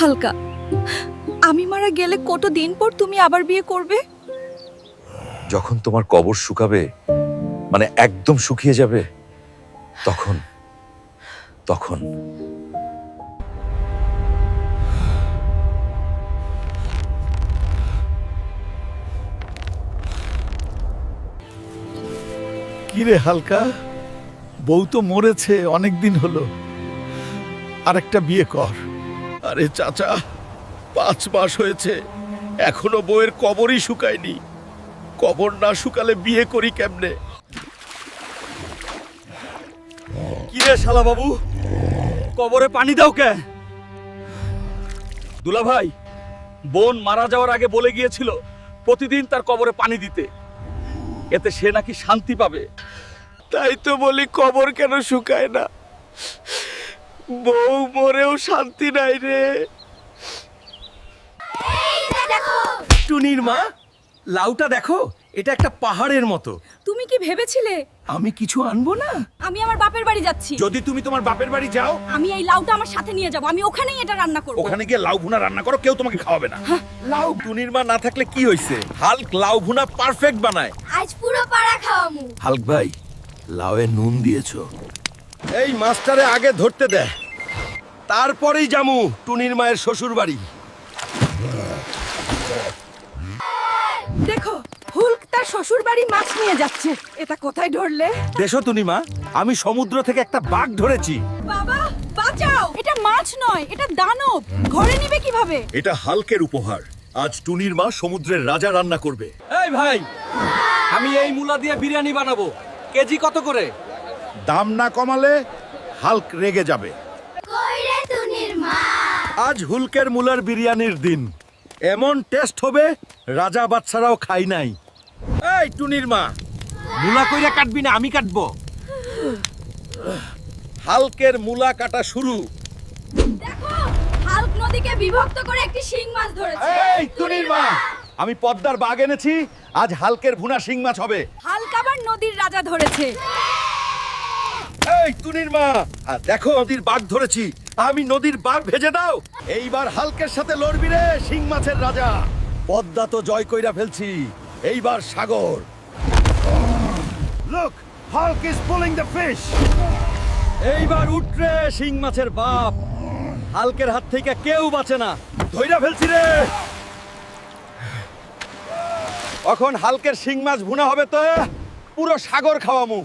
হালকা। আমি মারা গেলে কত দিন পর তুমি আবার বিয়ে করবে? যখন তোমার কবর শুকাবে মানে একদম শুকিয়ে যাবে তখন তখন। কিরে হালকা? বউ তো মরেছে অনেক দিন হলো। আর একটা বিয়ে কর। আরে চাচা পাঁচ মাস হয়েছে এখনও বউয়ের কবরই শুকায়নি। কবর না শুকালে বিয়ে করি কেমনে? কিরে শালা বাবু? কবরে পানি দাও কে? দুলা ভাই বোন মারা যাওয়ার আগে বলে গিয়েছিল প্রতিদিন তার কবরে পানি দিতে। এতে সে নাকি শান্তি পাবে। তাই তো বলি কবর কেন শুকায় না? বউ মরেও শান্তি নাই রে। টুনির মা লাউটা দেখো এটা একটা পাহাড়ের মতো। তুমি কি ভেবেছিলে? আমি কিছু আনব না? আমি আমার বাপের বাড়ি যাচ্ছি। যদি তুমি তোমার বাপের বাড়ি যাও আমি এই লাউটা আমার সাথে নিয়ে যাব। আমি ওখানেই এটা রান্না করব। ওখানে গিয়ে লাউ ভুনা রান্না করো কেউ তোমাকে খাওয়াবে না। লাউ টুনির মা না থাকলে কি হইছে? হাল্ক লাউ ভুনা পারফেক্ট বানায়। আজ পুরো পাড়া খাওয়ামু। হাল্ক ভাই লাউয়ে নুন দিয়েছ। এই মাস্টারে আগে ধরতে দে। তারপরেই জামু টুনির মায়ের শ্বশুর বাড়ি দেখো হুলক তার শ্বশুর বাড়ি মাছ নিয়ে যাচ্ছে। এটা কোথায় ধরলে? দেশো টুনিমা আমি সমুদ্র থেকে একটা বাঘ ধরেছি। বাবা বাঁচাও! এটা মাছ নয় এটা দানব। ঘরে নিবে কীভাবে? এটা হালকের উপহার। আজ টুনির মা সমুদ্রের রাজা রান্না করবে। এই ভাই আমি এই মুলা দিয়ে বিরিয়ানি বানাবো। কেজি কত করে? দাম না কমালে হালক রেগে যাবে। আজ হুলকের মুলার বিরিয়ানির দিন। এমন টেস্ট হবে রাজা বাচ্চারাও খাই নাই। এই টুনির মা মুলা কইরা কাটবি না আমি কাটবো। হালকের মুলা কাটা শুরু। দেখো হালক নদীকে বিভক্ত করে একটি শিং মাছ ধরেছে। এই টুনির মা আমি পদ্মার বাঘ এনেছি আজ হালকের ভুনা শিং মাছ হবে। হালক আবার নদীর রাজা ধরেছে। এই টুনির মা। আর দেখো নদীর বাঘ ধরেছি। আমি নদীর বাঘ ভেজে দাও। এইবার হালকের সাথে লড়বি রে শিং মাছের রাজা। পদ্মা তো জয় কইরা ফেলছি। এইবার Sagar. Look Hulk is pulling the fish এইবার উঠরে শিং মাছের বাপ। হালকের হাত থেকে কেউ বাঁচে না। ধইরা ফেলছি রে। এখন হালকের শিং মাছ ভুনা হবে তো পুরো সাগর খাওয়ামু।